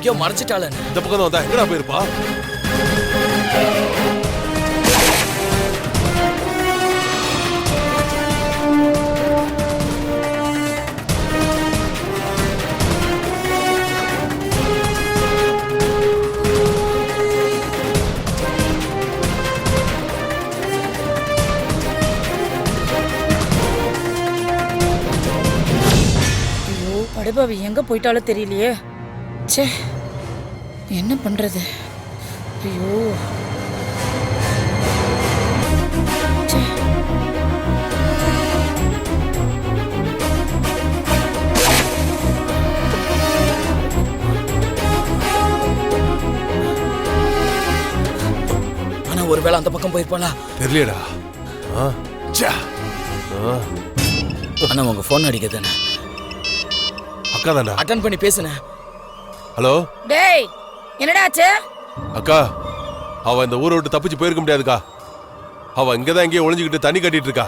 எங்கேயோ மறைச்சிட்டாளே இந்த பக்கம் வந்தா எங்கடா போயிருப்பா? ஐயோ படுபாவி எங்க போயிட்டாலும் தெரியலையே. ச்சே என்ன பண்றது? ஐயோ. ஒருவேளை அந்த பக்கம் போயிருப்பாளா? தெரியலடா. ஆனா உங்க போன் அடிக்குதுண்ணே அக்கா தான்டா அட்டன் பண்ணி பேசுனேன். ஹலோ? டேய் என்னடா ஆச்சு அக்கா அவ இந்த ஊரை விட்டு தப்பிச்சு போயிருக்க முடியாதுக்கா. அவ இங்கதான் எங்கேயோ ஒளிஞ்சுக்கிட்டு தண்ணி கட்டிட்டு இருக்கா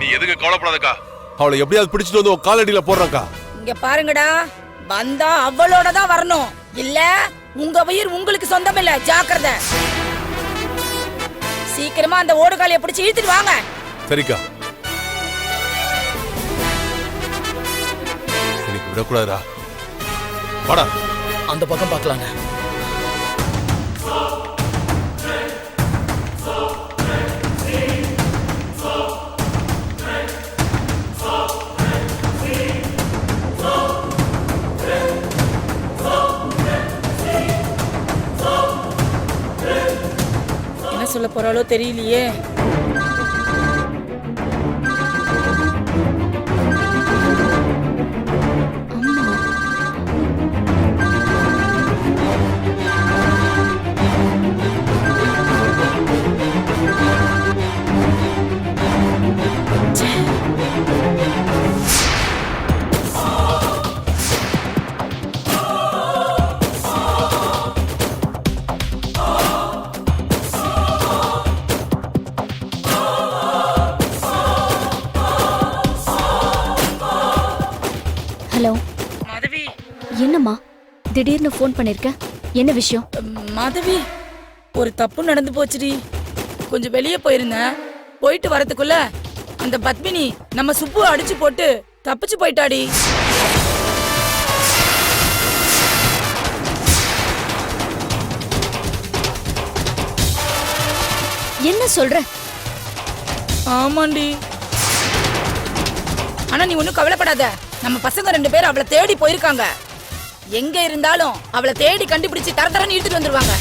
நீ எதுக்கு கவலைப்படாதக்கா. அவளை எப்படியாவது பிடிச்சிட்டு வந்து உன் காலடியில போடுறக்கா இங்க பாருங்கடா வந்தா அவளோட தான் வரணும். இல்ல உங்க உயிர் உங்களுக்கு சொந்தம் இல்ல. ஜாக்கிரதை. சீக்கிரமா அந்த ஓடுகாலிய பிடிச்சு இழுத்துட்டு வாங்க. சரிக்கா. எனக்கு விடக்கூடாதுடா. வாடா. அந்த பக்கம் பார்க்கலாங்க. என்ன சொல்ல போறாலோ தெரியலையே. ஹலோ. மாதவி. என்னம்மா? திடீர்னு ஃபோன் பண்ணிருக்க? என்ன விஷயம்? மாதவி ஒரு தப்பு நடந்து போச்சுடி. கொஞ்சம் வெளியே போயிருந்தேன் போயிட்டு வரதுக்குள்ள அந்த பத்மினி நம்ம சுப்பு அடிச்சு போட்டு தப்பிச்சு போயிட்டாடி. என்ன சொல்ற? ஆமாண்டி. ஆனா நீ ஒன்றும் கவலைப்படாத. நம்ம பசங்க ரெண்டு பேரும் அவளை தேடி போயிருக்காங்க. எங்க இருந்தாலும் அவளை தேடி கண்டுபிடிச்சு தர தரன்னு இழுத்துட்டு வந்துருவாங்க.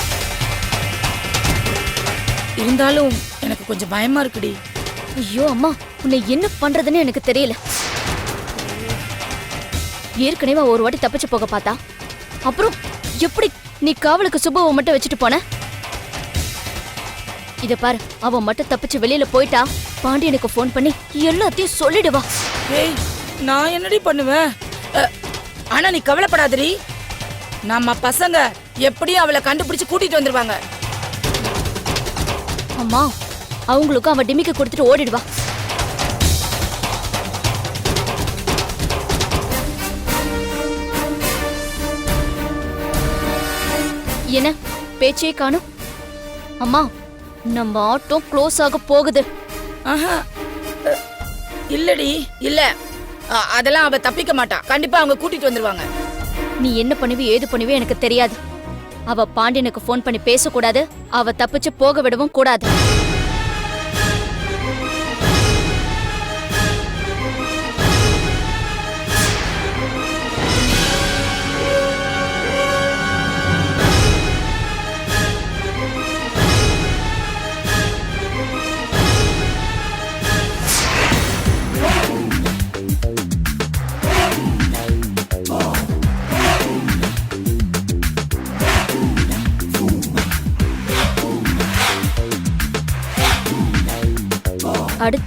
இருந்தாலும் எனக்கு கொஞ்சம் பயமா இருக்குடி. ஐயோ அம்மா உன்னை என்ன பண்றதுன்னு எனக்கு தெரியல. ஏற்கனவே ஒரு வாட்டி தப்பிச்சு போக பார்த்தா. அப்புறம் எப்படி நீ காவலுக்கு சுபவை மட்டும் வச்சுட்டு போன? இத பாரு அவ மட்டும் தப்பிச்சு வெளியில போயிட்டா பாண்டியனுக்கு ஃபோன் பண்ணி எல்லாத்தையும் சொல்லிடுவா. ஏய் நான் என்னடி பண்ணுவேன்? ஆனா நீ கவலைப்படாதடி. நம்ம பசங்க எப்படியும் அவளை கண்டுபிடிச்சு கூட்டிட்டு வந்துருவாங்க. அம்மா அவங்களுக்கும் அவ டிமிக்கு கொடுத்துட்டு ஓடிடுவா. என்ன பேச்சே காணும்? அம்மா நம்ம ஆட்டோ க்ளோஸ் ஆக போகுது. ஆஹா இல்லடி இல்ல. அதெல்லாம் அவ தப்பிக்க மாட்டா. கண்டிப்பா அவங்க கூட்டிட்டு வந்துருவாங்க. நீ என்ன பண்ணுவி ஏது பண்ணுவே எனக்கு தெரியாது. அவ பாண்டியனுக்கு ஃபோன் பண்ணி பேசக்கூடாது அவ தப்பிச்சு போக விடவும் கூடாது.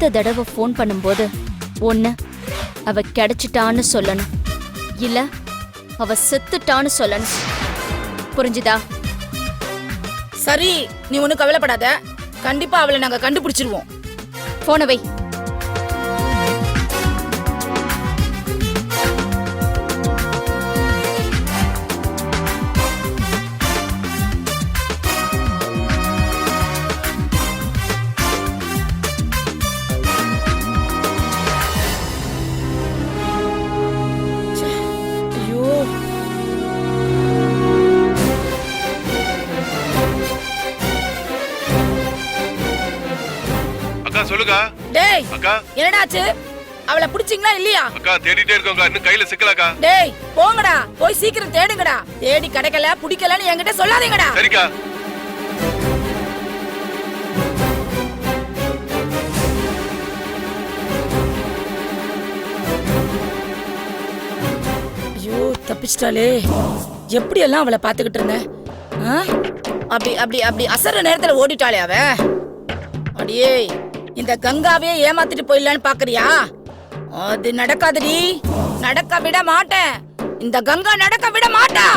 அடுத்த தடவை ஃபோன் பண்ணும்போது ஒண்ணு அவ கிடைச்சிட்டான்னு சொல்லணும். இல்ல அவ செத்துட்டான்னு சொல்லணும். புரிஞ்சுதா? சரி நீ ஒன்றும் கவலைப்படாத. கண்டிப்பா அவளை நாங்க கண்டுபிடிச்சிருவோம். போன அக்கா. என்னடாச்சு? அவளை பிடிச்சிங்களா இல்லையா? அக்கா தேடிட்டே இருக்கோங்க இன்னும் கையில சிக்கலக்கா. டேய் போங்கடா. போய் சீக்கிரம் தேடுங்கடா. தேடி கிடைக்கல பிடிக்கலன்னு என்கிட்ட சொல்லாதீங்கடா. சரிக்கா. ஐயோ தப்பிச்சிட்டாளே. எப்படி எல்லாம் அவளை பாத்துக்கிட்டு இருந்தேன்? அப்படி அப்படி அப்படி அசர நேரத்துல ஓடிட்டாளே அவ. அடியே. இந்த கங்காவே ஏமாத்திட்டு போயிடலான்னு பாக்குறியா? அது நடக்காதடி. நடக்க விட மாட்டேன். இந்த கங்கா நடக்க விட மாட்டா.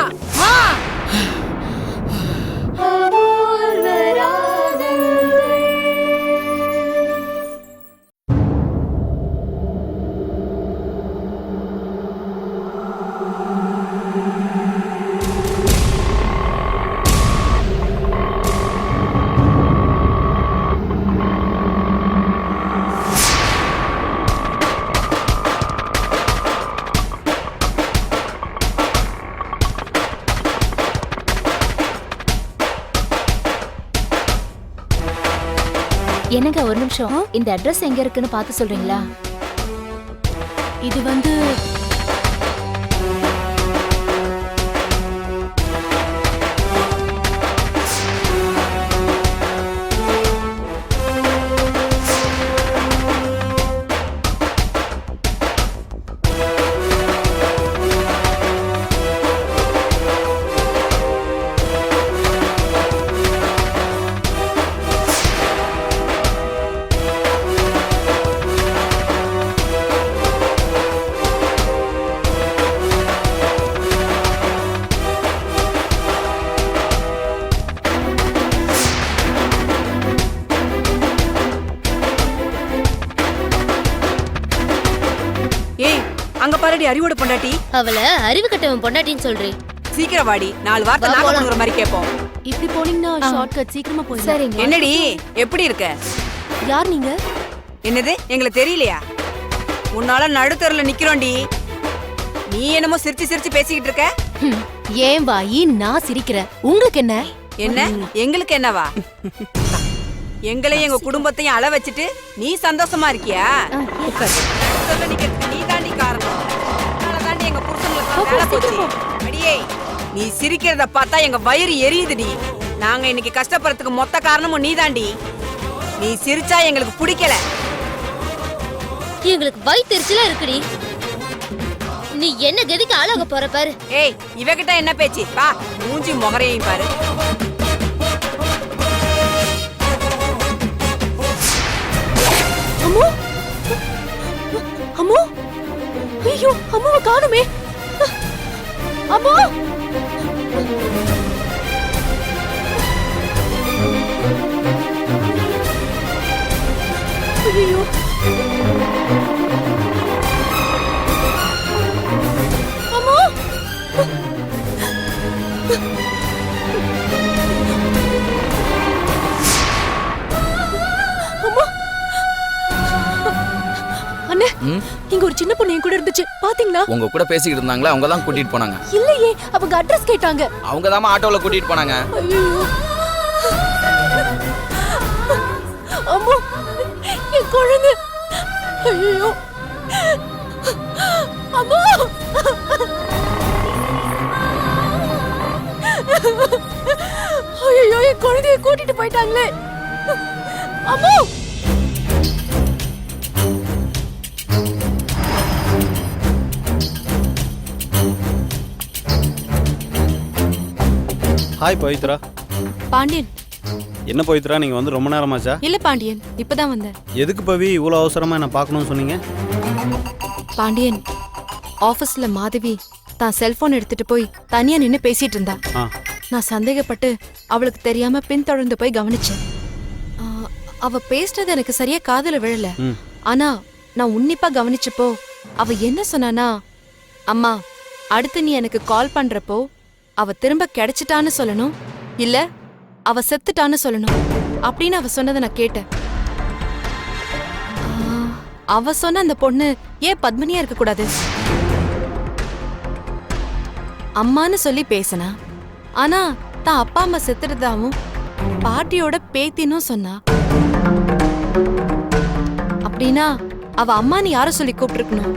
நிமிஷம். இந்த அட்ரஸ் எங்க இருக்குன்னு பார்த்து சொல்றீங்களா? இது வந்து அவளை அறிவு கட்டவன் பொண்டாட்டின்னு சொல்றேன் சீக்கிரம் வாடி. நாலு வார்த்தை போலாம். கொடுக்குற மாதிரி கேட்போம். இப்படி போனீங்கன்னா ஷார்ட்கட் சீக்கிரமா போயிடலாம். சரிங்க. என்னடி? எப்படி இருக்க? யார் நீங்க? என்னது? எங்களுக்கு தெரியலையா? உன்னால நடுத்தருல நிக்கிறோண்டி. நீ என்னமோ சிரிச்சு சிரிச்சு பேசிக்கிட்டு இருக்க? ஏன் வாயி? நான் சிரிக்கிறேன். உங்களுக்கு என்ன? என்ன? எங்களுக்கு என்னவா? எங்களையும் எங்க குடும்பத்தையும் அள வச்சுட்டு நீ சந்தோஷமா இருக்கியா? அடியே நீ சிரிக்கிறத பார்த்தா எங்க வயிறு எரியுதுடி நாங்க இன்னைக்கு கஷ்டப்படுறதுக்கு மொத்த காரணமும் நீ தாண்டி நீ சிரிச்சா எங்களுக்கு பிடிக்கல. எங்களுக்கு வயிற்றுச்சலா இருக்குடி. நீ என்ன கதிக்கு ஆளாக போற பாரு. ஏய் இவகிட்ட என்ன பேச்சு? பா மூஞ்சி முகரையும் பாரு. அம்மோ? அம்மோ? ஐயோ அம்மாவை காணுமே. அம்மா! ஐயோ இங்க ஒரு சின்ன பொண்ணு என் கூட இருந்துச்சு. பாத்தீங்களா? உங்க கூட பேசிக்கிட்டு இருந்தாங்களா? அவங்க தான் கூட்டிட்டு போனாங்க. இல்லையே அவங்க அட்ரஸ் கேட்டாங்க. அவங்க தான் ஆட்டோல கூட்டிட்டு போனாங்க. அம்மா என் குழந்தை. ஐயோ. அம்மா. ஐயோ என் குழந்தைய கூட்டிட்டு போயிட்டாங்களே. அம்மா. ஹாய் பவித்ரா. பாண்டியன். என்ன பவித்ரா நீங்கள் வந்து ரொம்ப நேரமாச்சா? இல்ல பாண்டியன். இப்பதான் வந்தேன். எதுக்கு பவி இவ்வளோ அவசரமாக என்ன பார்க்கணும்னு சொன்னீங்க? பாண்டியன் ஆபீஸ்ல மாதவி தான் செல்போன் எடுத்துட்டு போய் தனியா நின்னு பேசிட்டு இருந்தா. ஆ. நான் சந்தேகப்பட்டு அவளுக்கு தெரியாம பின்தொடர்ந்து போய் கவனிச்சேன். ஆ, அவ பேசுனது எனக்கு சரியா காதுல விழல. ம். ஆனா நான் உன்னிப்பா கவனிச்சப்போ அவ என்ன சொன்னானா அம்மா அடுத்து நீ எனக்கு கால் பண்றப்போ அவ திரும்ப கிடைச்சிட்டான்னு சொல்லணும்? இல்ல அவ செத்துட்டான்னு சொல்லணும்? அப்படின்னு அவ சொன்னதை நான் கேட்டேன். அவ சொன்ன அந்த பொண்ணு ஏன் பத்மினியா இருக்க கூடாது அம்மான்னு சொல்லி பேசினா ஆனா தான் அப்பா அம்மா செத்துறதாவும் பாட்டியோட பேத்தினும் சொன்னா அப்படின்னா அவ அம்மான்னு யார சொல்லி கூப்பிட்டுருக்கணும்?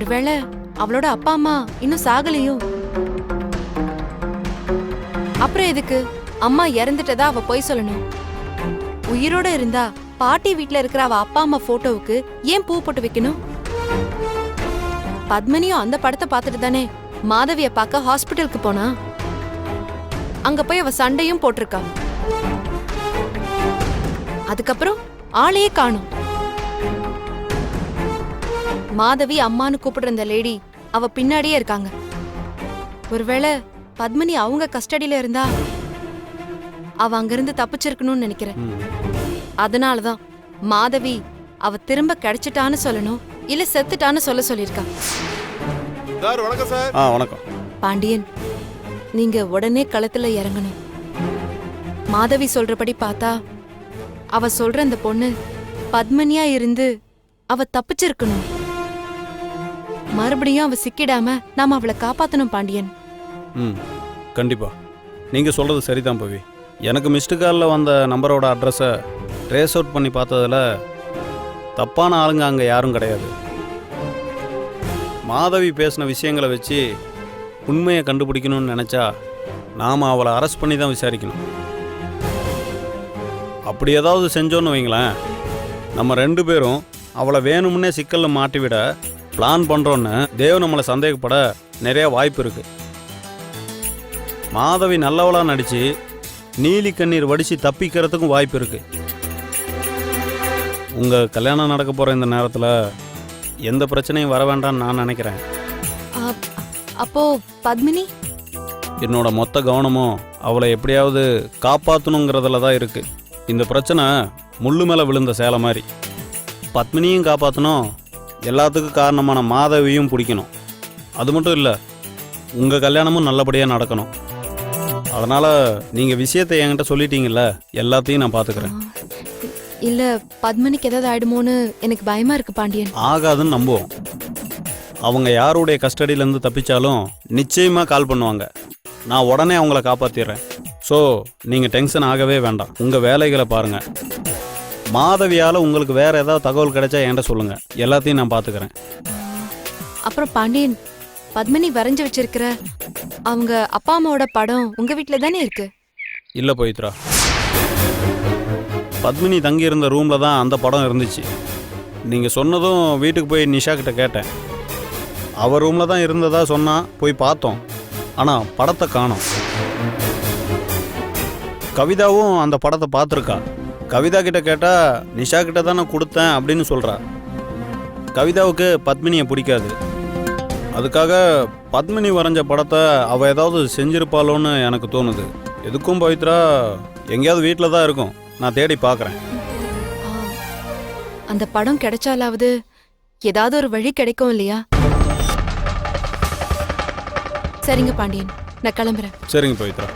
ஒருவேளை அவளோட அப்பா அம்மா இன்னும் சாகலையோ? அப்புறம் எதுக்கு? அம்மா இறந்துட்டதா அவ போய் சொல்லணும். உயிரோட இருந்தா பாட்டி வீட்ல இருக்கிற அவ அப்பா அம்மா போட்டோவுக்கு ஏன் பூ போட்டு வைக்கணும்? பத்மினியும் அந்த படத்தை பார்த்துட்டு தானே மாதவிய பார்க்க ஹாஸ்பிட்டலுக்கு போனா? அங்க போய் அவ சண்டையும் போட்டிருக்கா. அதுக்கப்புறம் ஆளையே காணும். மாதவி அம்மான்னு கூப்பிடுற இந்த லேடி அவ பின்னாடியே இருக்காங்க. ஒருவேளை பத்மினி அவங்க கஸ்டடியில இருந்தா அவ அங்கிருந்து தப்பிச்சிருக்கணும்னு நினைக்கிறேன். அதனாலதான் மாதவி அவ திரும்ப கிடைச்சிட்டான்னு சொல்லணும் இல்ல செத்துட்டான்னு சொல்ல சொல்லிருக்கா சார் வணக்கம் சார். ஆ வணக்கம். பாண்டியன் நீங்க உடனே களத்துல இறங்கணும். மாதவி சொல்றபடி பார்த்தா அவ சொல்ற அந்த பொண்ணு பத்மனியா இருந்து அவ தப்பிச்சிருக்கணும். மறுபடியும் அவ சிக்கிடாம நாம அவளை காப்பாத்தணும் பாண்டியன். ம் கண்டிப்பாக நீங்கள் சொல்கிறது சரிதான் பவி. எனக்கு மிஸ்டு காலில் வந்த நம்பரோட அட்ரஸை ட்ரேஸ் அவுட் பண்ணி பார்த்ததுல தப்பான ஆளுங்க அங்கே யாரும் கிடையாது. மாதவி பேசின விஷயங்களை வச்சு உண்மையை கண்டுபிடிக்கணும்னு நினச்சா நாம் அவளை அரெஸ்ட் பண்ணி தான் விசாரிக்கணும். அப்படி ஏதாவது செஞ்சோன்னு வைங்களேன் நம்ம ரெண்டு பேரும் அவளை வேணும்னே சிக்கலில் மாட்டிவிட பிளான் பண்ணுறோன்னு தேவ் நம்மளை சந்தேகப்பட நிறைய வாய்ப்பு இருக்குது மாதவி நல்லவளா நடிச்சு நீலி கண்ணீர் வடிச்சு தப்பிக்கிறதுக்கும் வாய்ப்பு இருக்கு. உங்க கல்யாணம் நடக்க போற இந்த நேரத்துல எந்த பிரச்சனையும் வர வேண்டாம்னு நான் நினைக்கிறேன். அப்- அப்போ பத்மினி? என்னோட மொத்த கவனமும் அவளை எப்படியாவது காப்பாற்றணுங்கிறதுல தான் இருக்கு. இந்த பிரச்சனை முள்ளு மேலே விழுந்த சேலை மாதிரி. பத்மினியும் காப்பாற்றணும் எல்லாத்துக்கும் காரணமான மாதவியும் பிடிக்கணும். அது மட்டும் இல்லை உங்கள் கல்யாணமும் நல்லபடியாக நடக்கணும். அதனால் நீங்கள் விஷயத்தை என்கிட்ட சொல்லிட்டீங்கல்ல எல்லாத்தையும் நான் பார்த்துக்கிறேன் இல்ல பத்மினிக்கு ஏதாவது ஆயிடுமோன்னு எனக்கு பயமா இருக்கு பாண்டியன். ஆகாதுன்னு நம்புவோம். அவங்க யாருடைய கஸ்டடியிலேருந்து தப்பிச்சாலும் நிச்சயமாக கால் பண்ணுவாங்க. நான் உடனே அவங்கள காப்பாற்றிடுறேன் ஸோ நீங்கள் டென்ஷன் ஆகவே வேண்டாம். உங்கள் வேலைகளை பாருங்கள் மாதவியால் உங்களுக்கு வேறு ஏதாவது தகவல் கிடைச்சா என்கிட்ட சொல்லுங்கள் எல்லாத்தையும் நான் பார்த்துக்கிறேன் அப்புறம் பாண்டியன் பத்மினி வரைஞ்சு வச்சிருக்கிற அவங்க அப்பா அம்மாவோட படம் உங்க வீட்ல தானே இருக்கு? இல்லை போயித்ரா பத்மினி தங்கியிருந்த ரூமில் தான் அந்த படம் இருந்துச்சு. நீங்கள் சொன்னதும் வீட்டுக்கு போய் நிஷா கிட்ட கேட்டேன். அவர் ரூமில் தான் இருந்ததா சொன்னா போய் பார்த்தோம். ஆனால் படத்தை காணோம். கவிதாவும் அந்த படத்தை பார்த்துருக்கா. கவிதா கிட்ட கேட்டால் நிஷா கிட்ட தான் நான் கொடுத்தேன் அப்படின்னு சொல்கிறா கவிதாவுக்கு பத்மினியை பிடிக்காது. அதுக்காக பத்மினி வரைஞ்ச படத்தை அவள் ஏதாவது செஞ்சிருப்பாளோன்னு எனக்கு தோணுது. எதுக்கும் பவித்ரா எங்கேயாவது வீட்டில் தான் இருக்கும். நான் தேடி பார்க்குறேன் அந்த படம் கிடைச்சாலாவது ஏதாவது ஒரு வழி கிடைக்கும் இல்லையா? சரிங்க பாண்டியன் நான் கிளம்புறேன். சரிங்க பவித்ரா.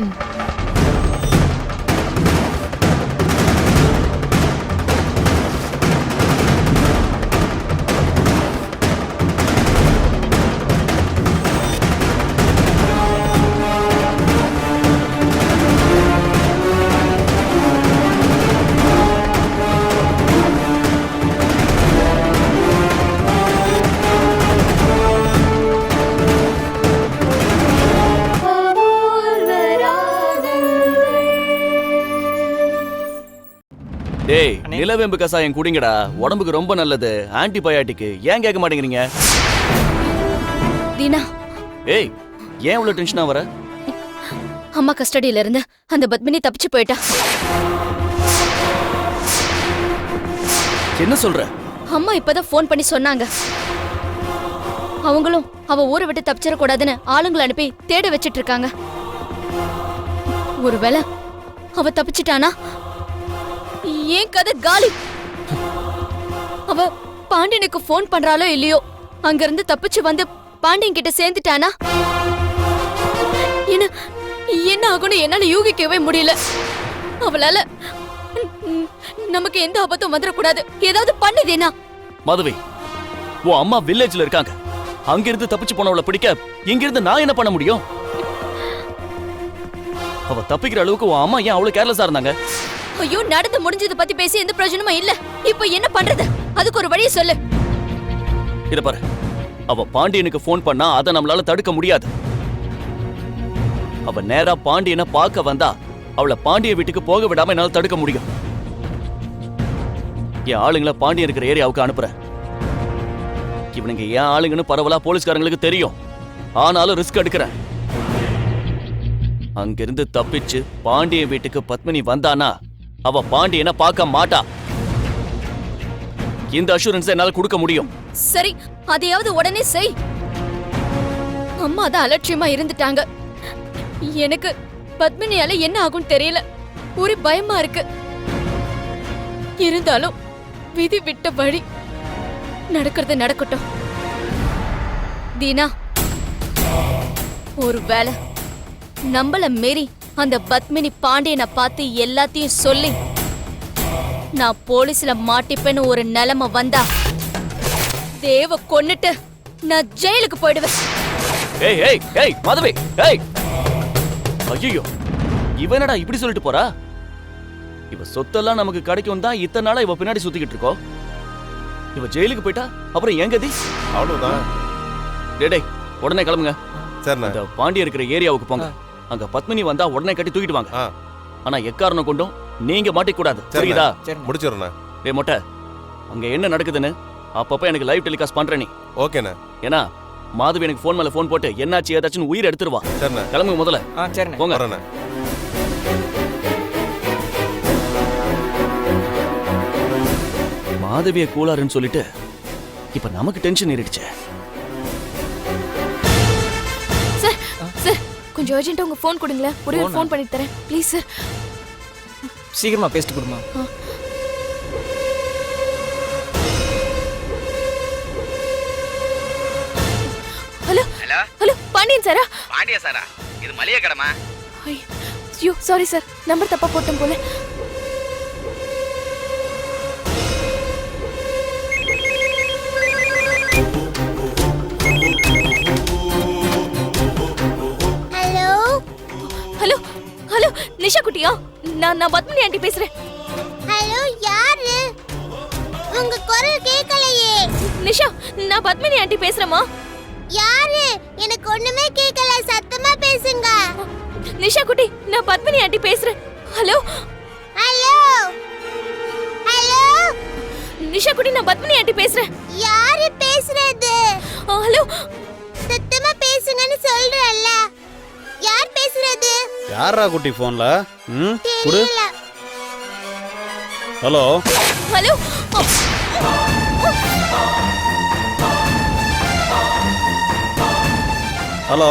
நிலவேம்பு கசாயம் குடிங்கடா. உடம்புக்கு ரொம்ப நல்லது. ஆன்டிபயாட்டிக் ஏன் கேட்க மாட்டேங்கிறீங்க? தீனா. ஏய் ஏன் இவ்வளவு டென்ஷனா வர? அம்மா கஸ்டடியில இருந்து அந்த பத்மினி தப்பிச்சு போயிட்டா. என்ன சொல்ற? அம்மா இப்பதான் ஃபோன் பண்ணி சொன்னாங்க. அவங்களும் அவ ஊரை விட்டு தப்பிச்சிடக்கூடாதுன்னு ஆளுங்களை அனுப்பி தேட வச்சிட்டு இருக்காங்க. ஒருவேளை அவ தப்பிச்சிட்டானா? ஏன் கதை காலி? அவ பாண்டியனுக்கு ஃபோன் பண்றாளோ இல்லையோ? அங்கிருந்து தப்பிச்சு வந்து பாண்டியன் கிட்ட சேர்ந்துட்டானா? என்ன என்ன ஆகும்னு என்னால யூகிக்கவே முடியல. அவளால நமக்கு எந்த ஆபத்தும் வந்துடக்கூடாது. ஏதாவது பண்ணுதேனா மாதவி உன் அம்மா வில்லேஜ்ல இருக்காங்க. அங்கிருந்து தப்பிச்சு போனவளை பிடிக்க இங்கிருந்து நான் என்ன பண்ண முடியும்? அவ தப்பிக்கிற அளவுக்கு உன் அம்மா ஏன் அவ்வளவு கேர்லெஸ்ஸா இருந்தாங்க? ஐயோ நடந்து முடிஞ்சது பத்தி பேசி எந்த பிரயோஜனமும் இல்ல. இப்போ என்ன பண்றது? அதுக்கு ஒரு வழியை சொல்லு. இத பாரு. அவ பாண்டியனுக்கு ஃபோன் பண்ணா அதை நம்மளால தடுக்க முடியாது. அவ நேரா பாண்டியனை பார்க்க வந்தா அவளை பாண்டிய வீட்டுக்கு போக விடாம என்னால தடுக்க முடியும். என் ஆளுங்களை பாண்டியன் இருக்கிற ஏரியாவுக்கு அனுப்புறேன். இவனுங்க ஏன் ஆளுங்கன்னு பரவலா போலீஸ்காரங்களுக்கு தெரியும். ஆனாலும் ரிஸ்க் எடுக்கிறேன். அங்கிருந்து தப்பிச்சு பாண்டிய வீட்டுக்கு பத்மினி வந்தானா அவ பாண்டியனை பார்க்க மாட்டா. இந்த அஷூரன்ஸ் என்னால கொடுக்க முடியும். சரி அதையாவது உடனே செய். அம்மா தான் அலட்சியமா இருந்துட்டாங்க. எனக்கு பத்மினியால என்ன ஆகும் தெரியல. ஒரு பயமா இருக்கு. இருந்தாலும் விதி விட்ட வழி நடக்கிறது நடக்கட்டும். தீனா ஒரு வேலை நம்மள மீறி அந்த பத்மினி பாண்டியனை பார்த்து எல்லாத்தையும் சொல்லி நான் போலீஸ்ல மாட்டிப்பேன்னு ஒரு நிலைமை வந்தா தேவ கொன்னுட்டு நான் ஜெயிலுக்கு போயிடுவேன். ஏய் ஏய் ஏய் மாதவி ஏய். ஐயோ இவனடா இப்படி சொல்லிட்டு போறா? இவ சொத்தெல்லாம் நமக்கு கிடைக்கும் தான் இத்தனை நாளா இவ பின்னாடி சுத்திக்கிட்டு இருக்கோம் இவ ஜெயிலுக்கு போயிட்டா? அப்புறம் என் கதி? அவ்வளவுதான். டேய் உடனே கிளம்புங்க. சரிண்ணே. அந்த பாண்டிய இருக்கிற ஏரியாவுக்கு போங்க. அங்க பத்மினி வந்தா உடனே கட்டி தூக்கிட்டு வாங்க. ஆனா எக்காரணம் கொண்டும் நீங்க மாட்டிக்கூடாது. சரிண்ணே. சரிதா முடிச்சிடுறேண்ணே. டேய் மொட்டை அங்க என்ன நடக்குதுன்னு அப்பப்ப எனக்கு லைவ் டெலிகாஸ்ட் பண்ற நீ. ஓகேண்ணே. ஏன்னா மாதவி எனக்கு ஃபோன் மேல ஃபோன் போட்டு என்னாச்சு ஏதாச்சுன்னு உயிர் எடுத்துருவா. சரிண்ணே. கிளம்புங்க முதல்ல. ஆ சரிண்ணே. போங்க. வரேண்ணே. மாதவிய கூலாருன்னு சொல்லிட்டு இப்ப நமக்கு டென்ஷன் ஏறிடுச்சு. கொஞ்சம் அர்ஜென்ட்டா உங்க ஃபோன் கொடுங்களேன். ஒரே ஒரு? ஃபோன் பண்ணி தரேன். ப்ளீஸ் சார் சீக்கிரமா பேசிட்டு கொடுமா. Hello hello? ஹலோ பாண்டியன் சாரா? பாண்டியா சாரா? இது மளிகை கடைமா ஐயோ சாரி சார் நம்பர் தப்பா போட்டோம் போல. குட்டியா நான் நான் பத்மினி ஆண்டி பேசுறேன். ஹலோ யாரு? உங்க குரல் கேட்கலையே நிஷா நான் பத்மினி ஆண்டி பேசுறேமா யாரு? எனக்கு ஒண்ணுமே கேட்கல சத்தமா பேசுங்க. நிஷா குட்டி நான் பத்மினி ஆண்டி பேசுறேன். ஹலோ ஹலோ ஹலோ நிஷா குட்டி நான் பத்மினி ஆண்டி பேசுறேன். யாரு பேசுறது? ஹலோ சத்தமா பேசுங்கன்னு சொல்றல்ல யார் பேசுறது? யாரா குட்டி ஃபோன்ல ம்? குடு. ஹலோ. ஹலோ. ஹலோ.